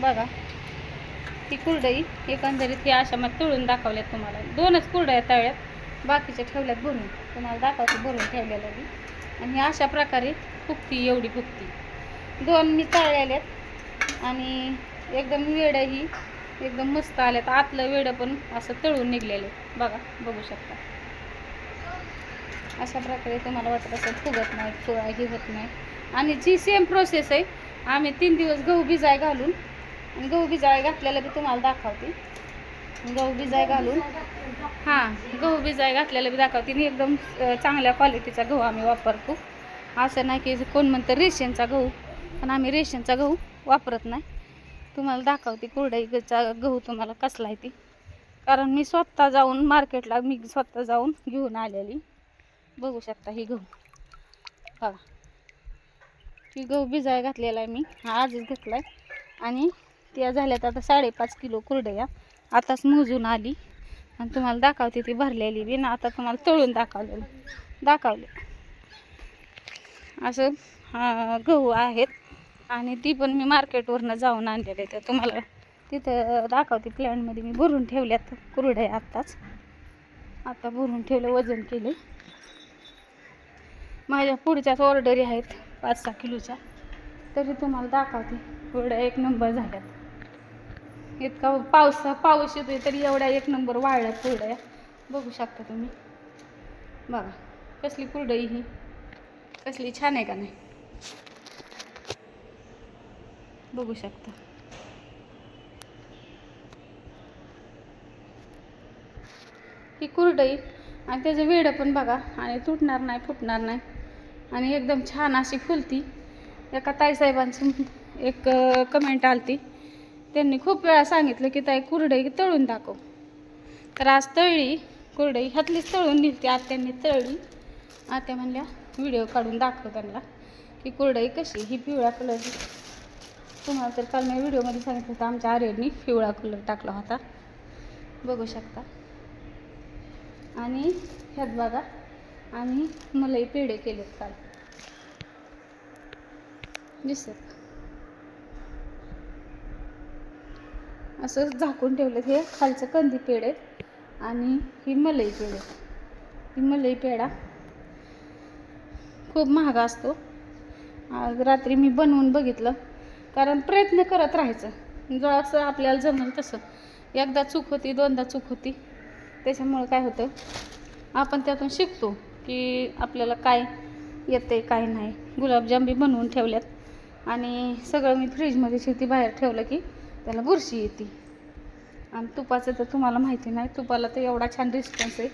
बघा. ही कुरडई एकंदरीत ही अशा मग तळून दाखवल्यात तुम्हाला. दोनच कुरडया तळल्यात बाकीच्या ठेवल्यात भरून. तुम्हाला दाखवते भरून ठेवलेल्या मी आणि ही अशा प्रकारे फुकती एवढी फुकती दोन मी तळलेल्यात आणि एकदम वेडंही एकदम मस्त आल्यात. आतलं वेडं पण असं तळून निघलेलं आहे. बघा बघू शकता. अशा प्रकारे तुम्हाला वाटत असेल फुगत नाही फु हे होत नाही. आणि जी सेम प्रोसेस आहे आम्ही तीन दिवस गहू भिजाय घालून आणि गहू भिजाय घातलेलं बी तुम्हाला दाखवते. गहू भिजाय घालून. हां गहू भिजाय घातलेलं बी दाखवते. आणि एकदम चांगल्या क्वालिटीचा गहू आम्ही वापरतो. असं नाही की कोण म्हणतं रेशनचा गहू पण आम्ही रेशनचा गहू वापरत नाही. तुम्हाला दाखवते कुरडाईचा गहू तुम्हाला कसला आहे ती. कारण मी स्वतः जाऊन मार्केटला मी स्वतः जाऊन घेऊन आलेली. बघू शकता ही गहू. बघा. ही गहू भिजाय घातलेला आहे मी. हा आजच घेतला आहे आणि त्या झाल्यात आता साडेपाच किलो कुरडया. आताच मोजून आली. आणि तुम्हाला दाखवते ती भरलेली बी. ना आता तुम्हाला तळून दाखवलेलं. दाखवले. असं गहू आहेत. आणि ती पण मी मार्केटवरनं जाऊन आणलेले तर तुम्हाला तिथं दाखवते. प्लॅनमध्ये मी भरून ठेवल्यात कुरडया आत्ताच. आता भरून ठेवलं वजन केले माझ्या पुढच्याच ऑर्डरी आहेत पाच सहा किलोच्या. तरी तुम्हाला दाखवते. कुरड्या एक नंबर झाल्यात. इतका पाऊस पाऊस येतोय तरी एवढ्या एक नंबर वाळल्या कुरड्या बघू शकता तुम्ही. बघा कसली कुरडई ही. कसली छान आहे का नाही? बघू शकता. ही कुरडई आणि त्याचं वेडं पण बघा आणि तुटणार नाही फुटणार नाही. आणि एकदम छान अशी फुलती. एका ताईसाहेबांचं एक कमेंट आलती. त्यांनी खूप वेळा सांगितलं की ताई कुरडई तळून दाखव. तर आज तळली कुरडई ह्यातलीच तळून दिली आत्यांनी तळली आत्या म्हणल्या व्हिडिओ काढून दाखव त्यांना की कुरडई कशी? ही पिवळ्या कलरची तुम्हाला तर काल मी व्हिडिओमध्ये सांगितलं होतं आमच्या आर्यनी पिवळा कलर टाकला होता. बघू शकता. आणि ह्यात बघा आणि मलाही पेढे केलेत काल. दिसत. असं झाकून ठेवलेत. हे खालचं कंदी पेड आहेत आणि ही मलई पेड आहेत. ही मलई पेढा खूप महाग असतो. आज रात्री मी बनवून बघितलं. कारण प्रयत्न करत राहायचं. जसं आपल्याला जमेल तसं. एकदा चूक होती दोनदा चूक होती. त्याच्यामुळं काय होतं? आपण त्यातून शिकतो की आपल्याला काय येते काय नाही. गुलाबजाम बी बनवून ठेवल्यात. आणि सगळं मी फ्रीजमध्ये शेती बाहेर ठेवलं की त्याला बुरशी येते. आणि तुपाचं तर तुम्हाला माहिती नाही तुपाला तर एवढा छान रिस्पॉन्स आहे.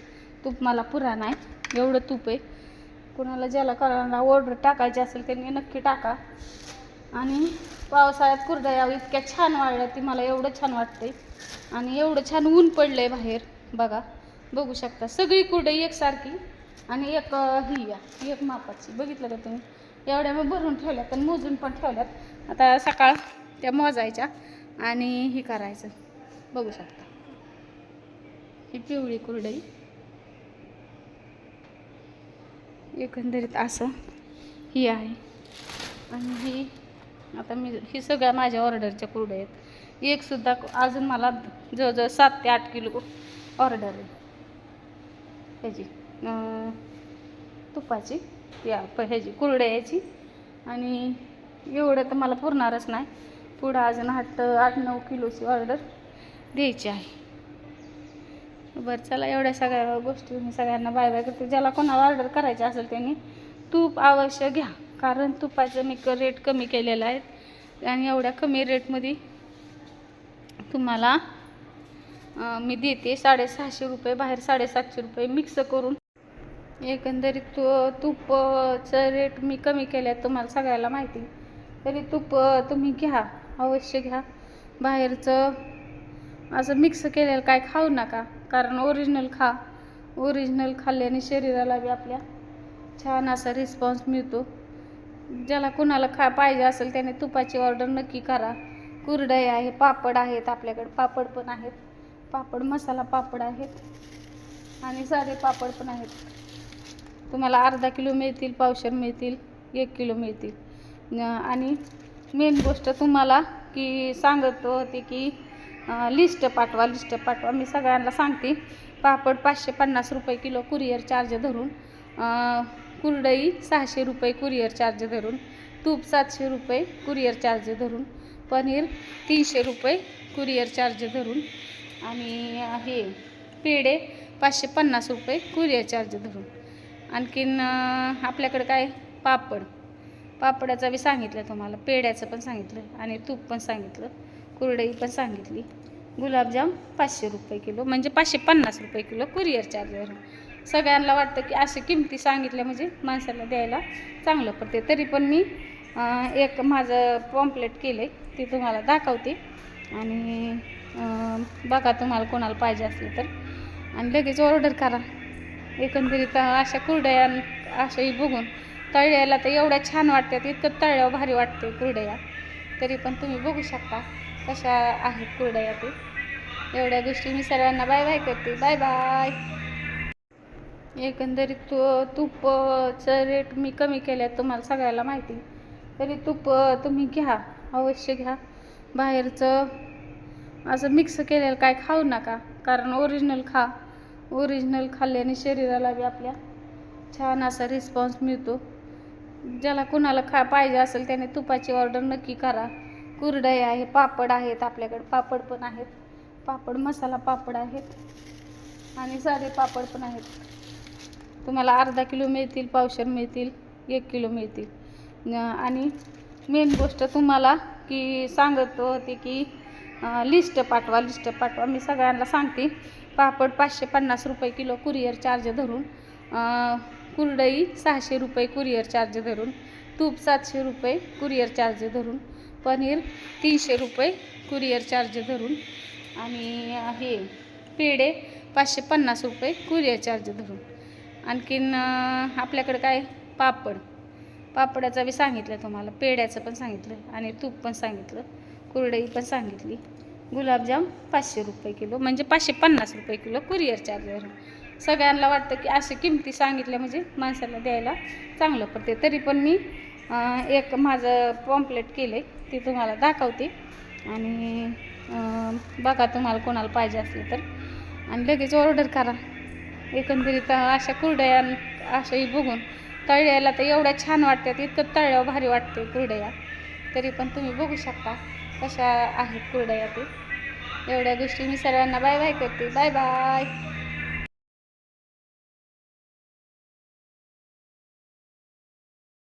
तूप मला पुरा नाही एवढं तूप आहे. कुणाला ज्याला करायला ऑर्डर टाकायची असेल त्यांनी नक्की टाका. आणि पावसाळ्यात कुरडया इतक्या छान वाळल्या ती मला एवढं छान वाटते आणि एवढं छान ऊन पडलं आहे बाहेर बघा. बघू शकता सगळी कुरडई एकसारखी आणि एक ही या एक मापाची. बघितलं का तुम्ही? एवढ्या मग भरून ठेवल्यात आणि मोजून पण ठेवल्यात. आता सकाळ त्या मोजायच्या. आणि हे करायचं. बघू शकता. ही पिवळी कुरडई. एकंदरीत असं ही आहे. आणि ही आता मी ही सगळ्या माझ्या ऑर्डरच्या कुरड्या आहेत. एकसुद्धा अजून मला जवळजवळ सात ते आठ किलो ऑर्डर आहे. ह्याची तुपाची या प ह्याची कुरड्याची. आणि एवढं तर मला पुरणारच नाही. पुढं अजून आठ आठ नऊ किलोची ऑर्डर द्यायची आहे. बरं चला एवढ्या सगळ्या गोष्टी मी सगळ्यांना बाय बाय करते. ज्याला कोणाला ऑर्डर करायची असेल त्यांनी तूप अवश्य घ्या. कारण तुपाचं मी क रेट कमी केलेला आहे आणि एवढ्या कमी रेटमध्ये तुम्हाला मी देते साडेसहाशे रुपये बाहेर साडेसातशे रुपये मिक्स करून. एकंदरीत तू तुपाचं रेट मी कमी केले आहे तुम्हाला सगळ्याला माहिती. तरी तूप तुम्ही घ्या अवश्य घ्या. बाहेरचं असं मिक्स केलेलं काय खाऊ नका कारण ओरिजिनल खा. ओरिजिनल खाल्ल्याने शरीराला बी आपल्या छान असा रिस्पॉन्स मिळतो. ज्याला कुणाला खा पाहिजे असेल त्याने तुपाची ऑर्डर नक्की करा. कुरडई आहे पापड आहेत आपल्याकडे पापड पण आहेत. पापड मसाला पापड आहेत. आणि साधे पापड पण आहेत. तुम्हाला अर्धा किलो मिळतील पावशर मिळतील एक किलो मिळतील. आणि मेन गोष्ट तुम्हाला की सांगत होते की लिस्ट पाठवा लिस्ट पाठवा. मी सगळ्यांना सांगते. पापड पाचशे पन्नास रुपये किलो कुरिअर चार्ज धरून कुरडई सहाशे रुपये कुरिअर चार्ज धरून तूप सातशे रुपये कुरिअर चार्ज धरून पनीर तीनशे रुपये कुरिअर चार्ज धरून आणि हे पेढे पाचशे पन्नास रुपये कुरिअर चार्ज धरून. आणखीन आपल्याकडं आपल्याकडे काय? पापड. पापडाचं बी सांगितलं तुम्हाला पेढ्याचं पण सांगितलं आणि तूप पण सांगितलं कुरडई पण सांगितली. गुलाबजाम पाचशे रुपये किलो म्हणजे पाचशे पन्नास रुपये किलो कुरिअर चार्जर सगळ्यांना वाटतं की असे किमती सांगितल्या म्हणजे माणसाला द्यायला चांगलं पडते. तरी पण मी एक माझं पॉम्पलेट केलं आहे ते तुम्हाला दाखवते. आणि बघा तुम्हाला कोणाला पाहिजे असलं तर. आणि लगेच ऑर्डर करा. एकंदरीत अशा कुरडया अशाही बघून तळ्याला तर एवढ्या छान वाटतात इतकं तळल्यावर भारी वाटते कुरडया. तरी पण तुम्ही बघू शकता कशा आहेत कुरडया ते. एवढ्या गोष्टी मी सर्वांना बाय बाय करते. Bye bye. एकंदरीत तू तुपचं रेट मी कमी केल्या तुम्हाला सगळ्याला माहिती तरी तूप तुम्ही घ्या अवश्य घ्या. बाहेरचं असं मिक्स केलेलं काय खाऊ नका कारण ओरिजिनल खा. ओरिजिनल खाल्ल्याने शरीराला बी आपल्या छान असा रिस्पॉन्स मिळतो. ज्याला कुणाला खा पाहिजे असेल त्याने तुपाची ऑर्डर नक्की करा. कुरडई आहे पापड आहेत आपल्याकडे. पापड पण आहेत. पापड मसाला पापड आहेत. आणि साधे पापड पण आहेत. तुम्हाला अर्धा किलो मिळतील पावशर मिळतील एक किलो मिळतील. आणि मेन गोष्ट तुम्हाला की सांगत होते की लिस्ट पाठवा लिस्ट पाठवा. मी सगळ्यांना सांगते. पापड पाचशे पन्नास रुपये किलो कुरिअर चार्ज धरून कुरडई सहाशे रुपये कुरिअर चार्ज धरून तूप सातशे रुपये कुरिअर चार्ज धरून पनीर तीनशे रुपये कुरिअर चार्ज धरून आणि हे पेढे पाचशे पन्नास रुपये कुरिअर चार्ज धरून. आणखीन आपल्याकडं काय? पापड. पापडाचं मी सांगितलं तुम्हाला. पेढ्याचं पण सांगितलं आणि तूप पण सांगितलं. कुरडई पण सांगितली. गुलाबजाम पाचशे रुपये किलो म्हणजे पाचशे पन्नास रुपये किलो कुरिअर धरून. सगळ्यांना वाटतं की असे किमती सांगितल्या म्हणजे माणसाला द्यायला चांगलं पडते. तरी पण मी एक माझं पॉम्पलेट केलं आहे ते तुम्हाला दाखवते. आणि बघा तुम्हाला कोणाला पाहिजे असलं तर. आणि लगेच ऑर्डर करा. एकंदरीत अशा कुरडया अशाही बघून तळ्याला तर एवढ्या छान वाटतात इतकं तळल्यावर भारी वाटते कुरडया. तरी पण तुम्ही बघू शकता कशा आहेत कुरडया ते. एवढ्या गोष्टी मी सर्वांना बाय बाय करते. Bye bye.